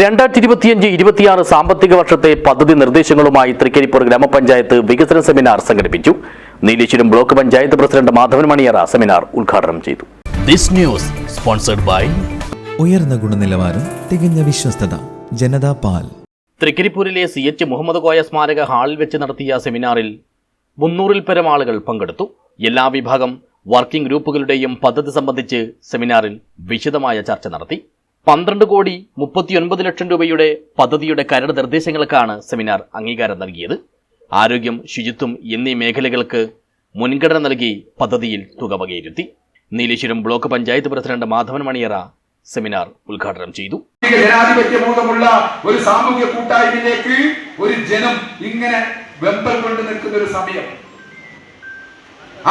രണ്ടായിരത്തി ഇരുപത്തിയഞ്ച് ഇരുപത്തിയാറ് സാമ്പത്തിക വർഷത്തെ പദ്ധതി നിർദ്ദേശങ്ങളുമായി തൃക്കരിപ്പൂർ ഗ്രാമപഞ്ചായത്ത് വികസന സെമിനാർ സംഘടിപ്പിച്ചു. Nileshwaram block panchayat president Madhavan Maniyara seminar ഉദ്ഘാടനം ചെയ്തു. This news sponsored by ഉയർന്ന ഗുണനിലവാരം തികഞ്ഞ വിശ്വസ്തത ജനതാ പാൽ. തൃക്കരിപ്പൂരിലെ സി എച്ച് മുഹമ്മദ് കോയ സ്മാരക ഹാളിൽ വെച്ച് നടത്തിയ സെമിനാറിൽ മുന്നൂറിൽ പരം ആളുകൾ പങ്കെടുത്തു. എല്ലാ വിഭാഗം വർക്കിംഗ് ഗ്രൂപ്പുകളുടെയും പദ്ധതി സംബന്ധിച്ച് സെമിനാറിൽ വിശദമായ ചർച്ച നടത്തി. പന്ത്രണ്ട് കോടി മുപ്പത്തിയൊൻപത് ലക്ഷം രൂപയുടെ പദ്ധതിയുടെ കരട് നിർദ്ദേശങ്ങൾക്കാണ് സെമിനാർ അംഗീകാരം നൽകിയത്. ആരോഗ്യം ശുചിത്വം എന്നീ മേഖലകൾക്ക് മുൻഗണന നൽകി പദ്ധതിയിൽ തുക വകയിരുത്തി. Nileshwaram block panchayat president Madhavan Maniyara seminar ഉദ്ഘാടനം ചെയ്തു. ജനാധിപത്യ ബോധമുള്ള ഒരു സാമൂഹ്യ കൂട്ടായ്മയിലേക്ക് ഒരു ജനം ഇങ്ങനെ വെമ്പൽ കൊണ്ട് നിൽക്കുന്ന ഒരു സമയം.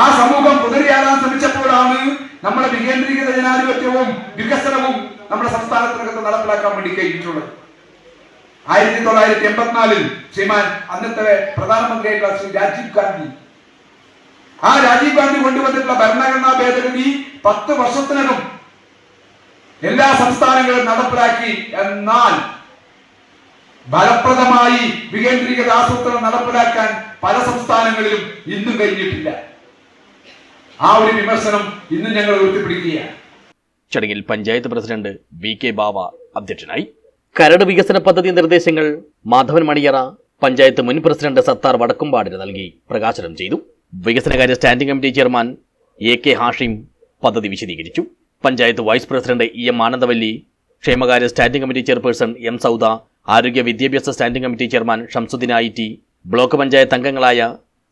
ആ സമൂഹം പുതിരിയാകാൻ ശ്രമിച്ചപ്പോഴാണ് നമ്മുടെ വികേന്ദ്രീകൃത ജനാധിപത്യവും വികസനവും നമ്മുടെ സംസ്ഥാനത്തിനകത്ത് നടപ്പിലാക്കാൻ വേണ്ടി കഴിഞ്ഞിട്ടുള്ളത്. ആയിരത്തി തൊള്ളായിരത്തി എൺപത്തിനാലിൽ ശ്രീമാൻ അന്നത്തെ പ്രധാനമന്ത്രിയായിട്ടുള്ള ശ്രീ രാജീവ് ഗാന്ധി. ആ രാജീവ് ഗാന്ധി കൊണ്ടുവന്നിട്ടുള്ള ഭരണഘടനാ ഭേദഗതി പത്ത് വർഷത്തിനകം എല്ലാ സംസ്ഥാനങ്ങളും നടപ്പിലാക്കി എന്നാൽ ഫലപ്രദമായി വികേന്ദ്രീകൃത ആസൂത്രണം നടപ്പിലാക്കാൻ പല സംസ്ഥാനങ്ങളിലും ഇന്നും കഴിഞ്ഞിട്ടില്ല. ആ ഒരു വിമർശനം ഇന്നും ഞങ്ങൾ ഉയർത്തിപ്പിടിക്കുകയാണ് ചടങ്ങിൽ panchayat president V K Bava അധ്യക്ഷനായി. കരട് വികസന പദ്ധതി നിർദ്ദേശങ്ങൾ മാധവൻ മണിയറ പഞ്ചായത്ത് മുൻ പ്രസിഡന്റ് സത്താർ വടക്കുംപാടിന് നൽകി പ്രകാശനം ചെയ്തു. വികസനകാര്യ standing committee chairman A K Hashim പദ്ധതി വിശദീകരിച്ചു. Panchayat vice president E M Anandavalli ക്ഷേമകാര്യ standing committee chairperson M Sauda ആരോഗ്യ വിദ്യാഭ്യാസ standing committee chairman Shamsuddin I T block panchayat അംഗങ്ങളായ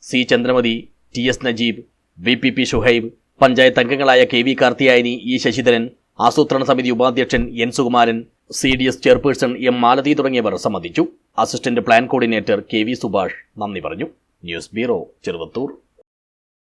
C Chandramathi T S Najeeb V P P Shuhaib panchayat അംഗങ്ങളായ K V Karthiyayani E Sasidharan ആസൂത്രണ സമിതി ഉപാധ്യക്ഷൻ N Sukumaran C D S chairperson M Malathi തുടങ്ങിയവർ സംബന്ധിച്ചു. Assistant plan coordinator K V Subhash നന്ദി പറഞ്ഞു. News bureau Cheruvathur.